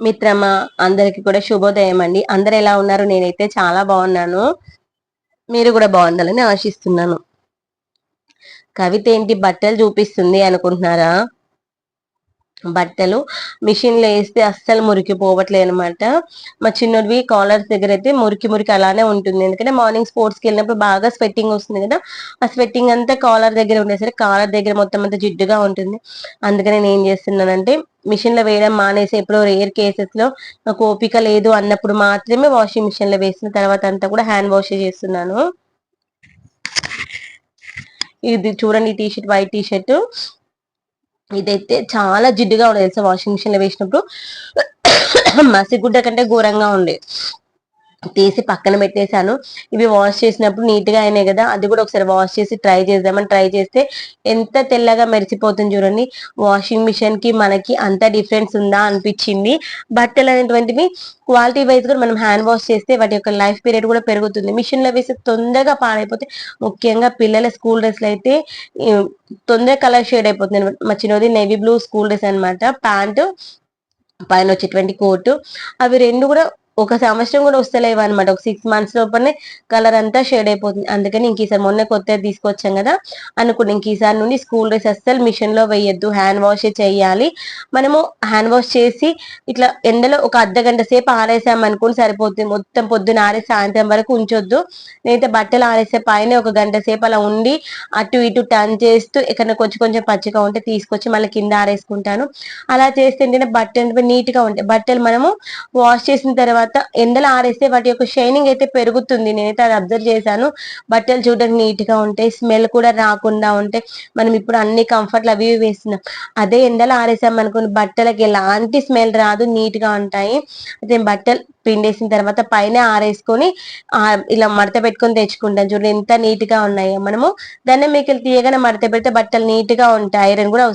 మిత్రమా అందరికి కూడా శుభోదయం అండి అందరు ఎలా ఉన్నారు? నేనైతే చాలా బాగున్నాను. మీరు కూడా బాగుండాలని ఆశిస్తున్నాను. కవిత ఏంటి? బట్టలు చూపిస్తుంది అనుకుంటున్నారా? బట్టలు మిషన్లో వేస్తే అస్సలు మురికి పోవట్లేదు అనమాట మా చిన్నవి కాలర్స్ దగ్గర అయితే మురికి మురికి అలానే ఉంటుంది. ఎందుకంటే మార్నింగ్ స్పోర్ట్స్కి వెళ్ళినప్పుడు బాగా స్వెట్టింగ్ వస్తుంది కదా. ఆ స్వెట్టింగ్ అంతా కాలర్ దగ్గర ఉండేసరికి కాలర్ దగ్గర మొత్తం అంతా జిడ్డుగా ఉంటుంది. అందుకని నేను ఏం చేస్తున్నానంటే మిషన్లో వేయడం మానేసి ఎప్పుడో రేర్ కేసెస్లో నాకు ఓపిక లేదు అన్నప్పుడు మాత్రమే వాషింగ్ మిషన్లో వేసిన తర్వాత అంతా కూడా హ్యాండ్ వాష్ చేస్తున్నాను. ఇది చూడండి T shirt white T shirt ఇదైతే చాలా జిడ్డుగా ఉండేది తెలుసా వాషింగ్ మిషన్లో వేసినప్పుడు. మసిగుడ్డ కంటే ఘోరంగా ఉండేది తీసి పక్కన పెట్టేశాను. ఇవి వాష్ చేసినప్పుడు నీట్గా అయినాయి కదా అది కూడా ఒకసారి వాష్ చేసి ట్రై చేద్దామని ట్రై చేస్తే ఎంత తెల్లగా మెరిసిపోతుంది చూడండి. వాషింగ్ మిషన్కి మనకి అంత డిఫరెన్స్ ఉందా అనిపించింది. బట్టలు అనేటువంటివి క్వాలిటీ వైజ్ కూడా మనం హ్యాండ్ వాష్ చేస్తే వాటి యొక్క లైఫ్ పీరియడ్ కూడా పెరుగుతుంది. మిషన్లో వేసి తొందరగా పాడైపోతే ముఖ్యంగా పిల్లల స్కూల్ డ్రెస్లు అయితే తొందరగా కలర్ షేడ్ అయిపోతుంది మా చిన్నది నేవీ బ్లూ స్కూల్ డ్రెస్ అనమాట. ప్యాంటు పైన వచ్చేటువంటి కోటు. అవి రెండు కూడా ఒక సంవత్సరం కూడా వస్తలేవు అనమాట ఒక సిక్స్ మంత్స్ లోపలనే కలర్ అంతా షేడ్ అయిపోతుంది. అందుకని ఇంక ఈసారి మొన్న కొత్తది తీసుకొచ్చాం కదా అనుకుని ఇంక ఈసారి నుండి స్కూల్ డ్రెస్ అస్సలు మిషన్లో వేయద్దు. హ్యాండ్ వాష్ చేయాలి. మనము హ్యాండ్ వాష్ చేసి ఇట్లా ఎండలో ఒక అర్ధ గంట సేపు ఆరేసాం అనుకుని సరిపోతుంది. మొత్తం పొద్దున ఆరేసి సాయంత్రం వరకు ఉంచొద్దు. నేనైతే బట్టలు ఆరేసే పైన ఒక గంట సేపు అలా ఉండి అటు ఇటు టర్న్ చేస్తూ ఎక్కడ కొంచెం కొంచెం పచ్చిగా ఉంటే తీసుకొచ్చి మళ్ళీ కింద ఆరేసుకుంటాను. అలా చేస్తే ఏంటంటే బట్టలు నీట్గా ఉంటాయి. బట్టలు మనము వాష్ చేసిన తర్వాత ఎండలో ఆరేస్తే వాటి యొక్క షైనింగ్ అయితే పెరుగుతుంది. నేనైతే అది అబ్జర్వ్ చేశాను. బట్టలు చూడడానికి నీట్గా ఉంటాయి స్మెల్ కూడా రాకుండా ఉంటాయి మనం ఇప్పుడు అన్ని కంఫర్ట్లు అవి వేస్తున్నాం. అదే ఎండలో ఆరేసాం అనుకుని బట్టలకి ఎలాంటి స్మెల్ రాదు నీట్గా ఉంటాయి. అయితే బట్టలు పిండేసిన తర్వాత పైన ఆరేసుకొని ఇలా మడత పెట్టుకొని తెచ్చుకుంటాం. చూడండి ఎంత నీట్గా ఉన్నాయో మనము. దాన్ని మీకు తీయగానే మడత పెడితే బట్టలు నీట్గా ఉంటాయి. ఐరన్ కూడా